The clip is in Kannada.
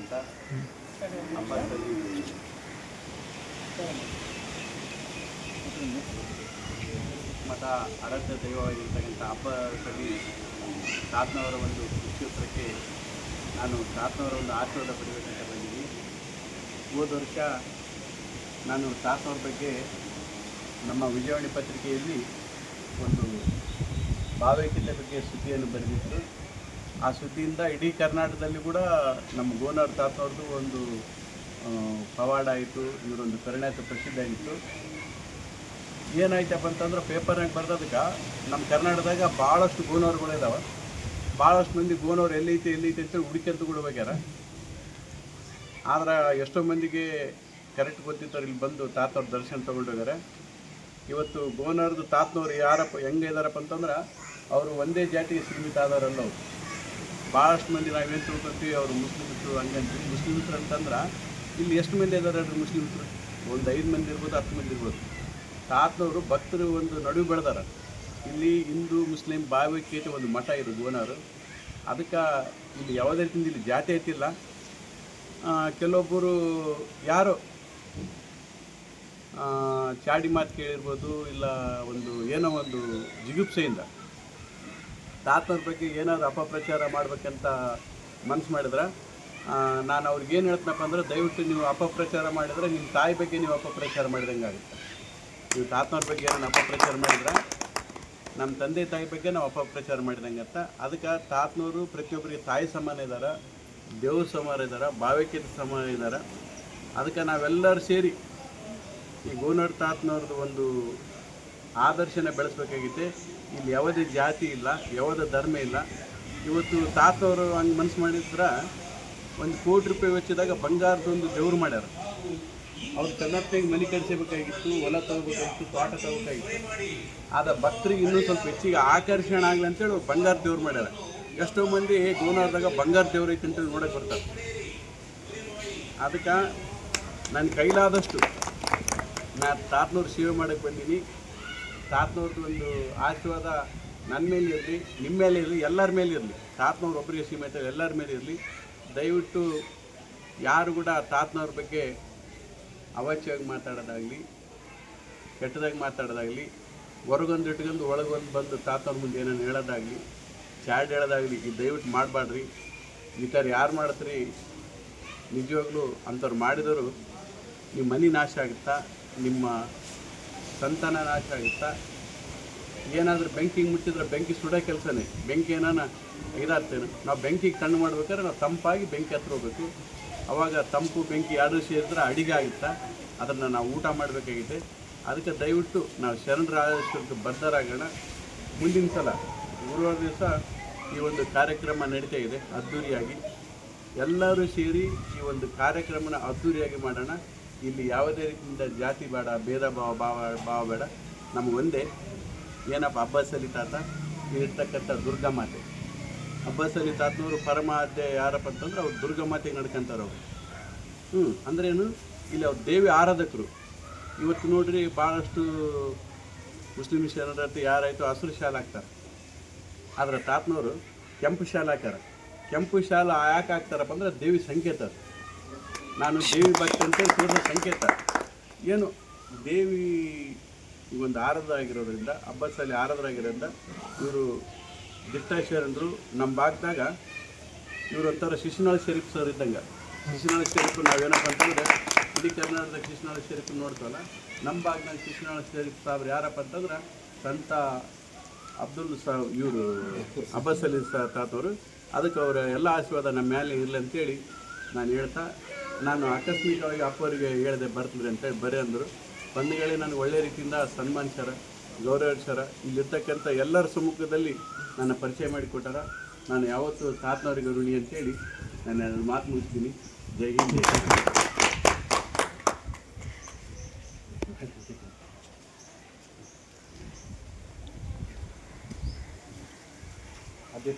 ಆಗಿರ್ತಕ್ಕಂಥ ಹಬ್ಬದಲ್ಲಿ ಮತ ಆರಾಧ್ಯ ದೈವವಾಗಿರ್ತಕ್ಕಂಥ ಹಬ್ಬದಲ್ಲಿ ತಾತ್ನವರ ಒಂದು ಕ್ಷೇತ್ರಕ್ಕೆ ನಾನು ತಾತ್ನವರ ಒಂದು ಆಶೀರ್ವಾದ ಪಡಿಬೇಕಂತ ಬಂದಿದ್ದೀನಿ. ಹೋದ ವರ್ಷ ನಾನು ತಾತ್ನವ್ರ ಬಗ್ಗೆ ನಮ್ಮ ವಿಜಯವಾಣಿ ಪತ್ರಿಕೆಯಲ್ಲಿ ಒಂದು ಭಾವೈಕ್ಯತೆ ಬಗ್ಗೆ ಸುದ್ದಿಯನ್ನು ಬರೆದಿತ್ತು ಆ ಸುದ್ದಿಯಿಂದ ಇಡೀ ಕರ್ನಾಟಕದಲ್ಲಿ ಕೂಡ ನಮ್ಮ ಗೋನರ್ ತಾತನವ್ರದ್ದು ಒಂದು ಪವಾಡ ಆಯಿತು, ಇವರೊಂದು ಪರಿಣಾತ ಪ್ರಸಿದ್ಧ ಆಗಿತ್ತು. ಏನಾಯ್ತಪ್ಪ ಅಂತಂದ್ರೆ ಪೇಪರ್ನಾಗ ಬರ್ದದಕ್ಕೆ ನಮ್ಮ ಕರ್ನಾಟಕದಾಗ ಭಾಳಷ್ಟು ಗೋನವ್ರುಗಳು ಇದಾವೆ. ಭಾಳಷ್ಟು ಮಂದಿ ಗೋನವ್ರು ಎಲ್ಲೈತೆ ಎಲ್ಲೈತೆ ಅಂತೇಳಿ ಹುಡುಕಂತ ಕೂಡ ಆದ್ರೆ ಎಷ್ಟೋ ಮಂದಿಗೆ ಕರೆಕ್ಟ್ ಗೊತ್ತಿತ್ತು ಇಲ್ಲಿ ಬಂದು ತಾತವ್ರ ದರ್ಶನ ತೊಗೊಂಡೋಗ್ಯಾರ ಇವತ್ತು ಗೋನವ್ರದ್ದು ತಾತನವ್ರು ಯಾರಪ್ಪ, ಹೆಂಗ ಇದಾರಪ್ಪ ಅಂತಂದ್ರೆ, ಅವರು ಒಂದೇ ಜಾತಿಗೆ ಸೀಮಿತ ಆದವರಲ್ಲ ಅವರು. ಭಾಳಷ್ಟು ಮಂದಿ ನಾವೇನು ತಿಳ್ಕೊತೀವಿ, ಅವರು ಮುಸ್ಲಿಮ್ಸರು ಹಂಗಂತೀವಿ ಮುಸ್ಲಿಮ್ಸರು ಅಂತಂದ್ರೆ ಇಲ್ಲಿ ಎಷ್ಟು ಮಂದಿ ಇದ್ದಾರೆ ಹೇಳ್ರಿ ಮುಸ್ಲಿಮ್ಸರು ಒಂದು ಐದು ಮಂದಿ ಇರ್ಬೋದು, ಹತ್ತು ಮಂದಿ ಇರ್ಬೋದು. ತಾತನವರು ಭಕ್ತರು ಒಂದು ನಡುವೆ ಬೆಳೆದಾರ. ಇಲ್ಲಿ ಹಿಂದೂ, ಮುಸ್ಲಿಂ ಭಾವೈಕ್ಯತೆ ಒಂದು ಮಠ ಇದೆ ಗೋನವರು ಅದಕ್ಕೆ ಇಲ್ಲಿ ಯಾವುದೇ ರೀತಿಯಿಂದ ಇಲ್ಲಿ ಜಾತಿ ಐತಿಲ್ಲ. ಕೆಲವೊಬ್ಬರು ಯಾರೋ ಚಾಡಿ ಮಾತು ಕೇಳಿರ್ಬೋದು, ಇಲ್ಲ ಒಂದು ಏನೋ ಒಂದು ಜಿಗುಪ್ಸೆಯಿಂದ. ತಾತನ ಬಗ್ಗೆ ಏನಾದರೂ ಅಪಪ್ರಚಾರ ಮಾಡಬೇಕಂತ ಮನಸ್ಸು ಮಾಡಿದ್ರೆ? ನಾನು ಅವ್ರಿಗೆ ಏನು ಹೇಳ್ತೀನಪ್ಪ ಅಂದ್ರೆ ದಯವಿಟ್ಟು ನೀವು ಅಪಪ್ರಚಾರ ಮಾಡಿದರೆ ನಿಮ್ಮ ತಾಯಿ ಬಗ್ಗೆ ನೀವು ಅಪಪ್ರಚಾರ ಮಾಡಿದಂಗೆ ಆಗುತ್ತೆ. ನೀವು ತಾತನವ್ರ ಬಗ್ಗೆ ಏನಾರು ಅಪಪ್ರಚಾರ ಮಾಡಿದ್ರೆ? ನಮ್ಮ ತಂದೆ ತಾಯಿ ಬಗ್ಗೆ ನಾವು ಅಪಪ್ರಚಾರ ಮಾಡಿದಂಗೆ ಅಂತ. ಅದಕ್ಕೆ ತಾತನವರು ಪ್ರತಿಯೊಬ್ಬರಿಗೆ ತಾಯಿ ಸಮಾನ ಇದ್ದಾರೆ ದೇವ್ರ ಸಮಾನ ಇದ್ದಾರೆ ಭಾವಕ್ಯದ ಸಮಾನ ಇದ್ದಾರೆ ಅದಕ್ಕೆ ನಾವೆಲ್ಲರೂ ಸೇರಿ ಈ ಗೋನರ್ ತಾತನವ್ರದ್ದು ಒಂದು ಆದರ್ಶನ ಬೆಳೆಸಬೇಕಾಗಿದೆ ಇಲ್ಲಿ ಯಾವುದೇ ಜಾತಿ ಇಲ್ಲ, ಯಾವುದೇ ಧರ್ಮ ಇಲ್ಲ. ಇವತ್ತು ತಾತವರು ಹಂಗೆ ಮನಸ್ಸು ಮಾಡಿದ್ರೆ ಒಂದು ಕೋಟಿ ರೂಪಾಯಿ ವೆಚ್ಚದಾಗ ಬಂಗಾರದೊಂದು ದೇವ್ರು ಮಾಡ್ಯಾರ. ಅವ್ರು ಕರ್ನಾಟಕ ಮನೆ ಕಟ್ಸಬೇಕಾಗಿತ್ತು, ಹೊಲ ತಗೋಬೇಕಾಗಿತ್ತು, ತೋಟ ತಗೋಬೇಕಾಗಿತ್ತು. ಆದ ಭಕ್ತರಿಗೆ ಇನ್ನೂ ಸ್ವಲ್ಪ ಹೆಚ್ಚಿಗೆ ಆಕರ್ಷಣೆ ಆಗಲಿ ಅಂತೇಳಿ ಬಂಗಾರ ದೇವ್ರು ಮಾಡ್ಯಾರ. ಎಷ್ಟೋ ಮಂದಿ ಗೋನಾರ್ದಾಗ ಬಂಗಾರ ದೇವ್ರು ಐತೆ ಅಂತೇಳಿ ನೋಡಕ್ಕೆ ಬರ್ತಾರೆ. ಅದಕ್ಕೆ ನನ್ನ ಕೈಲಾದಷ್ಟು ನಾನು ತಾತ್ನೂರು ಸೇವೆ ಮಾಡಕ್ಕೆ ಬಂದೀನಿ. ತಾತನವ್ರದ್ದು ಒಂದು ಆಶೀರ್ವಾದ ನನ್ನ ಮೇಲೆ ಇರಲಿ ನಿಮ್ಮ ಮೇಲೆ ಇರಲಿ, ಎಲ್ಲರ ಮೇಲೆ ಇರಲಿ. ತಾತನವ್ರು ಒಬ್ಬರಿಗೆ ಸೀಮಿತ ಎಲ್ಲರ ಮೇಲೆ ಇರಲಿ. ದಯವಿಟ್ಟು ಯಾರು ಕೂಡ ತಾತನವ್ರ ಬಗ್ಗೆ ಅವಾಚ್ಯವಾಗಿ ಮಾತಾಡೋದಾಗಲಿ, ಕೆಟ್ಟದಾಗಿ ಮಾತಾಡೋದಾಗಲಿ, ಹೊರಗೊಂದು ಇಟ್ಕೊಂಡು ಒಳಗೊಂದು ಬಂದು ತಾತನವ್ರ ಮುಂದೆ ಏನೇನು ಹೇಳೋದಾಗಲಿ, ಚಾಡ್ ಹೇಳೋದಾಗಲಿ, ಈ ದಯವಿಟ್ಟು ಮಾಡಬೇಡ್ರಿ ಈ ಥರ ಯಾರು ಮಾಡತ್ರಿ, ನಿಜವಾಗ್ಲೂ ಅಂಥವ್ರು ಮಾಡಿದವರು ನಿಮ್ಮ ಮನೆ ನಾಶ ಆಗುತ್ತಾ? ನಿಮ್ಮ ಸಂತಾನ ನಾಶ ಆಗುತ್ತಾ ಏನಾದರೂ ಬೆಂಕಿಗೆ ಮುಟ್ಟಿದ್ರೆ ಬೆಂಕಿ ಸುಡೋ ಕೆಲಸನೇ. ಬೆಂಕಿ ಏನಾನ ಇದಾಗ್ತೇನೆ. ನಾವು ಬೆಂಕಿಗೆ ತಣ್ಣು ಮಾಡ್ಬೇಕಾದ್ರೆ ನಾವು ತಂಪಾಗಿ ಬೆಂಕಿ ಹತ್ರ ಹೋಗ್ಬೇಕು. ಆವಾಗ ತಂಪು ಬೆಂಕಿ ಎರಡು ಸೇರಿದ್ರೆ ಅಡಿಗೆ ಆಗುತ್ತಾ, ಅದನ್ನು ನಾವು ಊಟ ಮಾಡಬೇಕಾಗಿದೆ. ಅದಕ್ಕೆ ದಯವಿಟ್ಟು ನಾವು ಶರಣರಾಜೇಶ್ವರಕ್ಕೆ ಬದ್ಧರಾಗೋಣ. ಮುಂದಿನ ಸಲ, ಗುರುವಾರ ದಿವಸ ಈ ಒಂದು ಕಾರ್ಯಕ್ರಮ ನಡೀತಾ ಇದೆ, ಅದ್ದೂರಿಯಾಗಿ. ಎಲ್ಲರೂ ಸೇರಿ ಈ ಒಂದು ಕಾರ್ಯಕ್ರಮನ ಅದ್ಧೂರಿಯಾಗಿ ಮಾಡೋಣ. ಇಲ್ಲಿ ಯಾವುದೇ ರೀತಿಯಿಂದ ಜಾತಿ ಬೇಡ, ಭೇದ ಭಾವ ಭಾವ ಭಾವ ಬೇಡ ನಮಗೊಂದೇ ಏನಪ್ಪ ಹಬ್ಬ ಸಲಿ ತಾತ ಇರ್ತಕ್ಕಂಥ ದುರ್ಗಾಮಾತೆ ಮಾತೆ. ಅಬ್ಬಾಸ್ ಅಲಿ ತಾತನವರು ಪರಮಾದ್ಯ ಯಾರಪ್ಪ ಅಂತಂದ್ರೆ ಅವ್ರು ದುರ್ಗ ಮಾತೆ ನಡ್ಕೊಂತಾರೆ ಅವರು. ಹ್ಞೂ ಅಂದ್ರೇನು? ಇಲ್ಲಿ ಅವ್ರು ದೇವಿ ಆರಾಧಕರು. ಇವತ್ತು ನೋಡ್ರಿ ಭಾಳಷ್ಟು ಮುಸ್ಲಿಂ ಶರಣರತಿ ಯಾರಾಯಿತು ಹಸಿರು ಶಾಲೆ ಹಾಕ್ತಾರೆ. ಆದ್ರೆ ತಾತನವರು ಕೆಂಪು ಶಾಲೆ ಹಾಕ್ಯಾರ. ಕೆಂಪು ಶಾಲೆ ಯಾಕೆ ಹಾಕ್ತಾರಪ್ಪ ಅಂದ್ರೆ ದೇವಿ ಸಂಕೇತ ಅದು. ನಾನು ದೇವಿ ಭಕ್ತ ಅಂತ ಪೂರ್ಣ ಸಂಕೇತ. ಏನು, ದೇವಿ ಒಂದು ಆರಾಧ ಆಗಿರೋದ್ರಿಂದ ಹಬ್ಬಸಲ್ಲಿ ಆರಾಧರಾಗಿರೋದ್ರಿಂದ ಇವರು ದಿಟ್ಟಾಶ್ವರಂದರು ನಮ್ಮ ಭಾಗದಾಗ ಇವರು ಒಂಥರ ಶಿಶುನಾಳ ಶರೀಫ್ ಸರ್ ಇದ್ದಂಗೆ. ಶಿಶುನಾಳ ಶರೀಫ್ ನಾವೇನಪ್ಪ ಅಂತಂದ್ರೆ, ಇಡೀ ಕರ್ನಾಟಕದ ಶಿಶುನಾಳ ಶರೀಫ್ ನೋಡ್ತಲ್ಲ ನಮ್ಮ ಭಾಗದಾಗ ಶಿಶುನಾಳ ಶರೀಫ್ ಸಾಬ್ರು ಯಾರಪ್ಪ ಅಂತಂದ್ರೆ, ಸಂತ ಅಬ್ದುಲ್ ಸಾ, ಇವರು ಅಬ್ಬಸ್ ಅಲಿ ಸಾ ತಾತವರು. ಅದಕ್ಕೆ ಅವರ ಎಲ್ಲ ಆಶೀರ್ವಾದ ನಮ್ಮ ಮೇಲೆ ಇರಲಿ ಅಂತೇಳಿ ನಾನು ಹೇಳ್ತಾ ನಾನು ಆಕಸ್ಮಿಕವಾಗಿ ಅಪ್ಪವರಿಗೆ ಹೇಳಿದೆ ಬರ್ತಾರೆ ಅಂತ ಹೇಳಿ ಬರೀ ಅಂದರು. ಬಂಧುಗಳೇ ನನಗೆ ಒಳ್ಳೆ ರೀತಿಯಿಂದ ಸನ್ಮಾನಿಸ್ಯಾರ ಸರ ಇಲ್ಲಿರ್ತಕ್ಕಂಥ ಎಲ್ಲರ ಸಮ್ಮುಖದಲ್ಲಿ ನನ್ನ ಪರಿಚಯ ಮಾಡಿಕೊಟ್ಟಾರ. ನಾನು ಯಾವತ್ತೂ ತಾತನವರಿಗೆ ಋಣಿ ಅಂತೇಳಿ ನಾನು ಅದನ್ನು ಮಾತು ಮುಗಿಸ್ತೀನಿ. ಜೈ ಹಿಂದ್, ಜೈ ಅದೇ.